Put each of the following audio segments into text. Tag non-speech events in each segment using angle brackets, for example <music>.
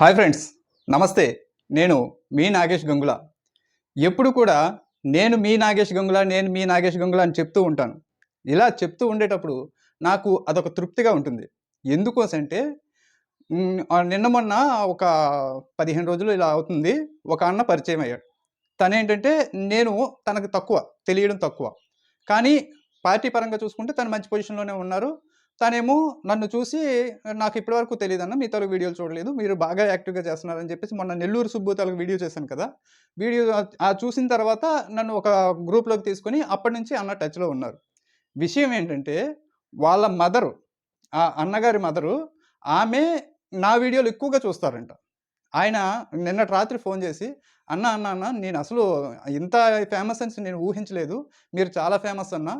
Hi friends నమస్తే. నేను మీ నాగేష్ గంగుల. ఎప్పుడు కూడా నేను మీ నాగేష్ గంగుల నేను మీ నాగేష్ గంగుల అని చెప్తూ ఉంటాను. ఇలా చెప్తూ ఉండేటప్పుడు నాకు అదొక తృప్తిగా ఉంటుంది. ఎందుకోసంటే నిన్న మొన్న ఒక పదిహేను రోజులు ఇలా అవుతుంది. ఒక అన్న పరిచయం అయ్యాడు. తను ఏంటంటే నేను తనకు తక్కువ తెలియడం తక్కువ. కానీ పార్టీ పరంగా చూసుకుంటే తను మంచి పొజిషన్లోనే ఉన్నారు. తనేమో నన్ను చూసి నాకు ఇప్పటివరకు తెలియదు అన్న మీ తలకు వీడియోలు చూడలేదు మీరు బాగా యాక్టివ్గా చేస్తున్నారని చెప్పేసి మొన్న నెల్లూరు సుబ్బు తలకు వీడియో చేశాను కదా వీడియో ఆ- చూసిన తర్వాత నన్ను ఒక గ్రూప్లోకి తీసుకొని అప్పటి నుంచి అన్న టచ్లో ఉన్నారు. విషయం ఏంటంటే వాళ్ళ మదరు ఆ అన్నగారి మదరు ఆమె నా వీడియోలు ఎక్కువగా చూస్తారంట. ఆయన నిన్నటి రాత్రి ఫోన్ చేసి అన్న అన్న అన్న నేను అసలు ఇంత ఫేమస్ అని నేను ఊహించలేదు మీరు చాలా ఫేమస్ అన్న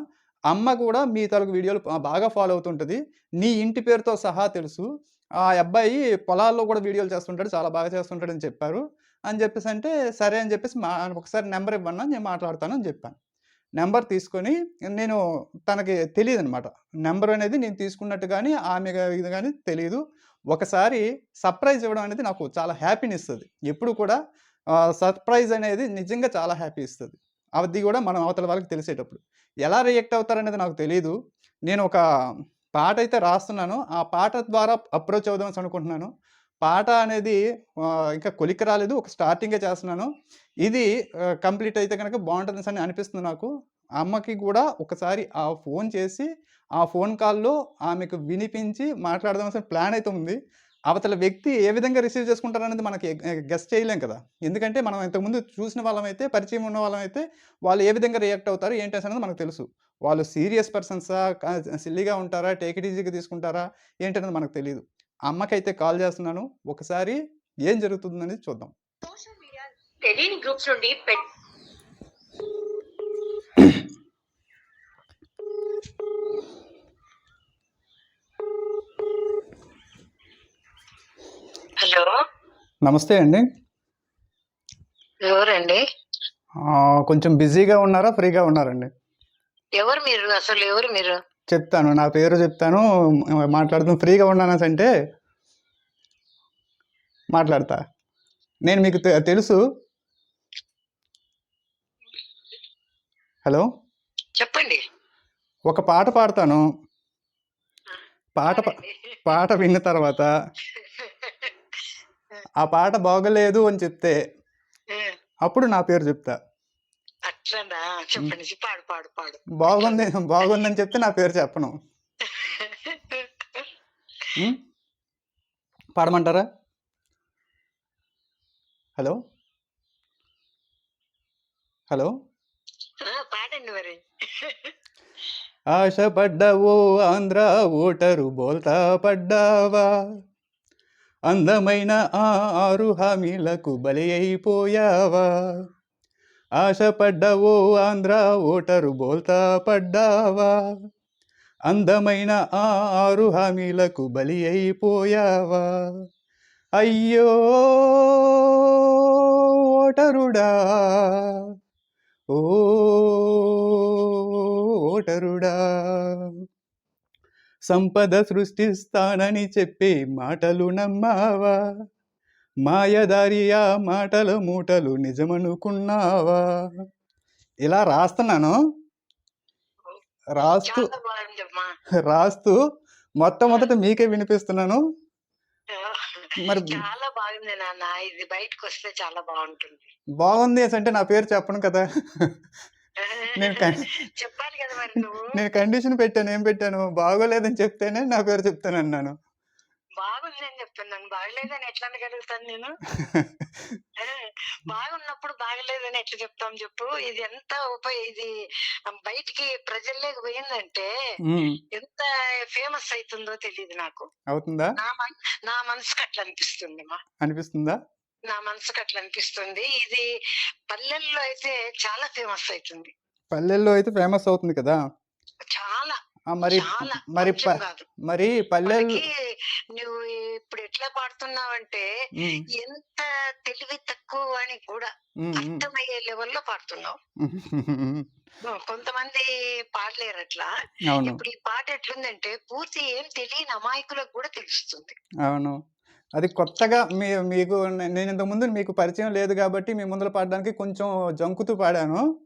అమ్మ కూడా మీ తలకు వీడియోలు బాగా ఫాలో అవుతుంటుంది. నీ ఇంటి పేరుతో సహా తెలుసు. ఆ అబ్బాయి పొలాల్లో కూడా వీడియోలు చేస్తుంటాడు చాలా బాగా చేస్తుంటాడు అని చెప్పారు. అని చెప్పేసి అంటే సరే అని చెప్పేసి మా ఒకసారి నెంబర్ ఇవ్వన్నా నేను మాట్లాడతాను అని చెప్పాను. నెంబర్ తీసుకొని నేను తనకి తెలియదు అనమాట నెంబర్ అనేది నేను తీసుకున్నట్టు కానీ ఆమె ఇది కానీ తెలియదు ఒకసారి సర్ప్రైజ్ ఇవ్వడం అనేది నాకు చాలా హ్యాపీని ఇస్తుంది ఎప్పుడు కూడా సర్ప్రైజ్ అనేది నిజంగా చాలా హ్యాపీ ఇస్తుంది. అది కూడా మనం అవతల వాళ్ళకి తెలిసేటప్పుడు. ఎలా రియాక్ట్ అవుతారనేది నాకు తెలియదు నేను ఒక పాట అయితే రాస్తున్నాను. ఆ పాట ద్వారా అప్రోచ్ అవుదాం అనుకుంటున్నాను. పాట అనేది ఇంకా కొలిక్కి రాలేదు. ఒక స్టార్టింగే చేస్తున్నాను. ఇది కంప్లీట్ అయితే కనుక బాగుంటుంది అని అనిపిస్తుంది నాకు. అమ్మకి కూడా ఒకసారి ఆ ఫోన్ చేసి ఆ ఫోన్ కాల్లో ఆమెకు వినిపించి మాట్లాడదాం ప్లాన్ అయితే ఉంది. అవతల వ్యక్తి ఏ విధంగా రిసీవ్ చేసుకుంటారనేది మనకి గెస్ట్ చేయలేం కదా. ఎందుకంటే మనం ఇంతకుముందు చూసిన వాళ్ళమైతే పరిచయం ఉన్న వాళ్ళమైతే వాళ్ళు ఏ విధంగా రియాక్ట్ అవుతారు ఏంటి అనేది మనకు తెలుసు. వాళ్ళు సీరియస్ పర్సన్సా సిల్లీగా ఉంటారా టేక్ ఇట్ ఈజీగా తీసుకుంటారా ఏంటనేది మనకు తెలియదు అమ్మకైతే కాల్ చేస్తున్నాను ఒకసారి ఏం జరుగుతుందనేది చూద్దాం. సోషల్ మీడియా తెలియని గ్రూప్స్ నుండి పెట్ హలో. నమస్తే అండి. ఎవరండి? కొంచెం బిజీగా ఉన్నారా ఫ్రీగా ఉన్నారండి? ఎవరు మీరు? అసలు ఎవరు మీరు? చెప్తాను నా పేరు చెప్తాను మాట్లాడుతాను ఫ్రీగా ఉన్నాను అంటే మాట్లాడతా. నేను మీకు తెలుసు? హలో? చెప్పండి. ఒక పాట పాడతాను. పాట. పాట విన్న తర్వాత ఆ పాట బాగలేదు అని చెప్తే అప్పుడు నా పేరు చెప్తా. అట్లనా? చెప్పండి పాడు పాడు పాడు. బాగుంది బాగుందని చెప్తే నా పేరు చెప్పను? పాడమంటారా? హలో? హలో? ఆ, పాడండి మరి. ఆశపడ్డావో ఆంధ్ర ఓటరు బోల్తా పడ్డావా? అందమైన ఆ ఆరు హామీలకు బలి అయిపోయావా ఆశపడ్డావో ఆంధ్ర ఓటరు బోల్తా పడ్డావా? అందమైన ఆ ఆరు హామీలకు బలి అయిపోయావా అయ్యో ఓటరుడా! ఓ ఓటరుడా! సంపద సృష్టిస్తానని చెప్పి మాటలు నమ్మావా? మాయదారి ఆ మాటల మూటలు నిజమనుకున్నావా? ఇలా రాస్తున్నాను. రాస్తూ రాస్తూ మొట్టమొదట మీకే వినిపిస్తున్నాను. మరి <laughs> చాలా బాగుంది నాన్న. ఇది బయటకు వస్తే చాలా బాగుంటుంది. బాగుంది అంటే నా పేరు చెప్పను కదా. నేను చెప్పాలి కదా మరి నువ్వు. నేను కండిషన్ పెట్టాను ఏం పెట్టాను? బాగోలేదని చెప్తేనే నా పేరు చెప్తాను అన్నాను. బాగుంది అని చెప్తున్నాను. బాగలేదని ఎట్లా అనగలుగుతాను నేను? <laughs> బాగున్నప్పుడు బాగలేదని ఎట్లా చెప్తాం చెప్పు. ఇది ఎంత ఉప ఇది బయటికి ప్రజల్లోకి పోయిందంటే ఎంత ఫేమస్ అవుతుందో తెలియదు నాకు. అవుతుందా? నా మన్ నా మనసుకు అట్లా అనిపిస్తుంది అనిపిస్తుందా? నా మనసుకు అట్లా అనిపిస్తుంది. ఇది పల్లెల్లో అయితే చాలా ఫేమస్ అవుతుంది పల్లెల్లో అయితే ఫేమస్ అవుతుంది కదా? చాలా. మరి చాలా. మరి మరి పల్లెలు మనకి నువ్వు ఇప్పుడు ఎట్లా పాడుతున్నావంటే ఎంత తెలివి తక్కువ అని కూడా అర్థమయ్యే లెవెల్లో పాడుతున్నావు. <laughs> ఉమ్, కొంతమంది పాడలేరు అట్లా. ఇప్పుడు ఈ పాట ఎట్లుందంటే పూర్తి ఏం తెలియని అమాయకులకు కూడా తెలుస్తుంది. అవును. అది కొత్తగా మీ మీకు నేను ఇంతకుముందు మీకు పరిచయం లేదు కాబట్టి మీ ముందర పాడడానికి కొంచెం జంకుతూ పాడాను.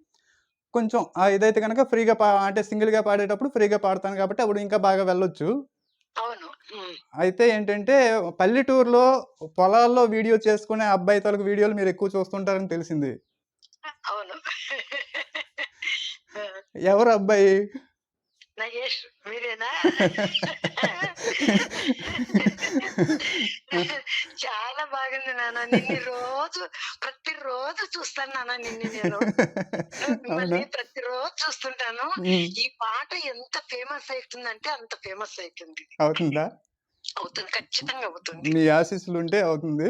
కొంచెం ఇదైతే కనుక ఫ్రీగా పా అంటే సింగిల్గా పాడేటప్పుడు ఫ్రీగా పాడతాను కాబట్టి అప్పుడు ఇంకా బాగా వెళ్ళొచ్చు. అవును. అయితే ఏంటంటే పల్లెటూరులో పొలాల్లో వీడియో చేసుకునే అబ్బాయి తాలూకు వీడియోలు మీరు ఎక్కువ చూస్తుంటారని తెలిసింది. అవును. <laughs> ఎవరు అబ్బాయి? మీరేనా? <laughs> చాలా బాగుంది నాన్న. నిన్ను రోజు ప్రతిరోజు చూస్తాను నాన్న నిన్ను నేను. అవునా? మిమ్మల్ని ప్రతిరోజు చూస్తుంటాను. ఈ పాట ఎంత ఫేమస్ అవుతుందంటే అంత ఫేమస్ అవుతుంది అవుతుందా? అవుతుంది. ఖచ్చితంగా అవుతుంది. మీ ఆశీస్సులు ఉంటే అవుతుంది.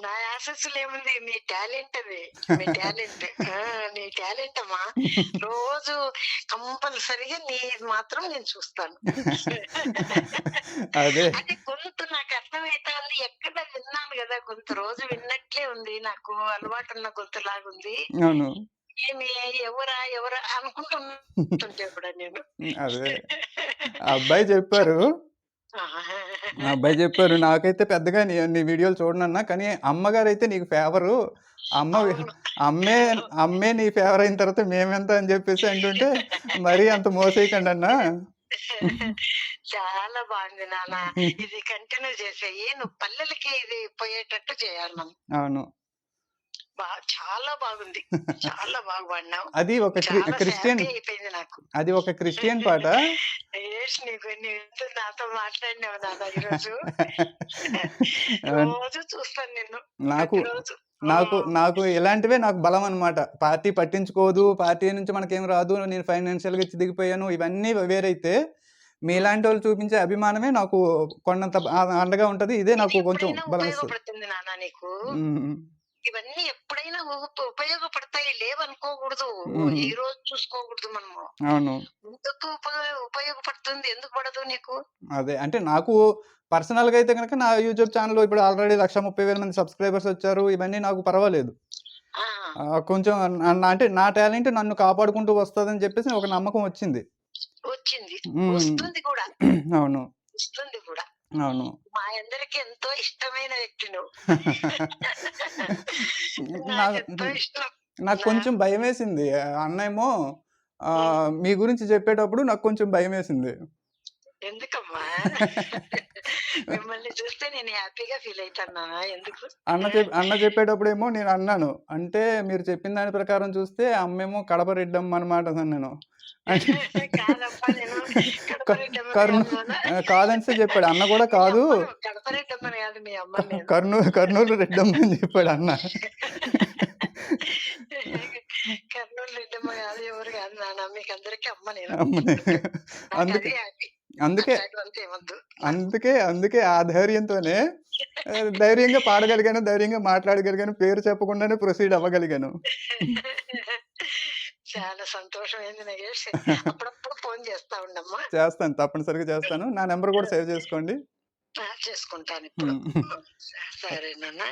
నా ఆశస్సులు ఏముంది? మీ టాలెంట్ అది. మీ <laughs> టాలెంట్. నీ టాలెంట్ అమ్మా. <laughs> రోజు కంపల్సరిగా నీ మాత్రం నేను చూస్తాను. అదే. <laughs> అంటే గొంతు నాకు అర్థమవుతుంది ఎక్కడ విన్నాను కదా కొంత రోజు విన్నట్లే ఉంది. నాకు అలవాటు ఉన్న గొంతు లాగుంది ఏమి? ఎవరా? ఎవరా? అనుకుంటుంటే కూడా నేను. అదే. అబ్బాయి చెప్పారు అబ్బాయి చెప్పారు. నాకైతే పెద్దగా నీ నీ వీడియోలు చూడనన్నా కానీ అమ్మగారు అయితే నీకు ఫేవరు. అమ్మ. అమ్మే అమ్మే నీ ఫేవర్ అయిన తర్వాత మేమెంత అని చెప్పేసి అంటుంటే మరీ అంత మోసేయకండి అన్నా చాలా బాగుంది నాన్న. ఇది కంటిన్యూ చేసేయి. నువ్వు పల్లెలకి ఇది పోయేటట్టు చేయాలి మనం. అవును. చాలా బాగుంది. చాలా బాగా పాడినావు అది ఒక క్రిస్టియన్ అయిపోయింది నాకు. అది ఒక క్రిస్టియన్ పాట. <laughs> నీకు నాతో మాట్లాడినావు నాన్న ఈరోజు. <laughs> రోజు చూస్తాను నిన్ను. నాకు నాకు నాకు ఇలాంటివే నాకు బలం అన్నమాట. పార్టీ పట్టించుకోదు పార్టీ నుంచి మనకేం రాదు నేను ఫైనాన్షియల్గా దిగిపోయాను ఇవన్నీ వేరైతే మీలాంటి వాళ్ళు చూపించే అభిమానమే నాకు కొండంత అండగా ఉంటది. ఇదే నాకు కొంచెం బలం ఇస్తుంది ఇవన్నీ ఎప్పుడైనా ఉప- ఉపయోగపడతాయి లేవనుకోకూడదు. ఈ రోజు చూసుకోకూడదు మనము. అవును. ఉపయోగపడుతుంది? ఎందుకు పడదు నీకు? అదే అంటే నాకు పర్సనల్గా అయితే కనుక నా యూట్యూబ్ ఛానల్ ఇప్పుడు ఆల్రెడీ లక్ష ముప్పై వేల మంది సబ్స్క్రైబర్స్ వచ్చారు. ఇవన్నీ నాకు పర్వాలేదు. కొంచెం అంటే నా టాలెంట్ నన్ను కాపాడుకుంటూ వస్తుందని చెప్పేసి ఒక నమ్మకం వచ్చింది. వచ్చింది. వస్తుంది కూడా. అవును. వస్తుంది కూడా. అవును. మా అందరికి ఎంతో ఇష్టమైన వ్యక్తి నువ్వు ఎంతో ఇష్టం. నాకు కొంచెం భయం వేసింది అన్నేమో ఆ, మీ గురించి చెప్పేటప్పుడు నాకు కొంచెం భయం వేసింది ఎందుకమ్మా? మిమ్మల్ని చూస్తే నేను హ్యాపీగా ఫీల్ అవుతాను ఎందుకు? అన్న చెప్ అన్న చెప్పేటప్పుడేమో నేను అన్నాను. అంటే మీరు చెప్పిన దాని ప్రకారం చూస్తే అమ్మేమో కడప రెడ్డమ్మ అనమాట నేను. <laughs> అంటే కాదప్పా నేను కడపరెడ్డమ్మని కర్నూ కాదు నాన్న. ఆ, కాదనిస్తే చెప్పాడు. అన్న కూడా కాదు. మీ అమ్మను కడపరెడ్డమ్మని కాదు మీ అమ్మ నేను. కర్నూలు కర్నూలు రెడ్డమ్మ అని చెప్పాడు అన్న. కర్నూలు రెడ్డమ్మ కాదు ఎవరు కాదు నాన్న. మీకు అందరికి అమ్మ నేను. అమ్మని నాకు అందుకే అది అందుకే అందుకే అందుకే ఆ ధైర్యంతోనే ధైర్యంగా పాడగలిగాను ధైర్యంగా మాట్లాడగలిగాను పేరు చెప్పకుండానే ప్రొసీడ్ అవ్వగలిగాను. చాలా నగేష్. <laughs> అప్పుడప్పుడు ఫోన్ చేస్తా ఉండమ్మా. చేస్తాను తప్పనిసరిగా చేస్తాను. నా నెంబర్ కూడా సేవ్ చేసుకోండి. చేసుకుంటాను ఇప్పుడు. సరే నాన్న.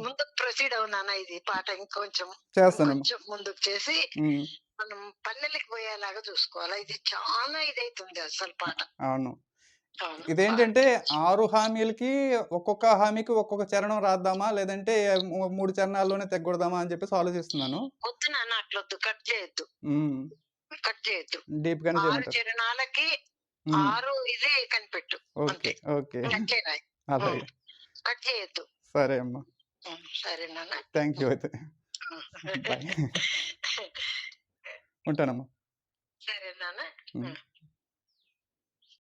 ముందుకు ప్రొసీడ్ అవు నాన్న ఇది పాట ఇంకొంచెం చేస్తానమ్మా. కొంచెం ముందుకు చేసి పల్లెలకు పోయేలాగా చూసుకోవాలి? ఇది చాలా ఇదైతుంది అసలు పాట. అవును. ఇదేంటంటే ఆరు హామీలకి ఒక్కొక్క హామీకి ఒక్కొక్క చరణం రాద్దామా? లేదంటే మూడు చరణాల్లోనే తెగొడదామా అని చెప్పేసి ఆలోచిస్తున్నాను. వద్దు నాన్న అట్లొద్దు. కట్ చేయొద్దు. కట్ చేయొద్దు. డీప్ గానే ఆరు చరణాలకి ఆరు ఇది కనిపెట్టు. Okay okay. అలాగే కట్ చేయొద్దు. సరే అమ్మా. సరే నాన్న. థ్యాంక్ యూ అయితే <laughs> ఉంటానమ్మా. సరే నాన్న.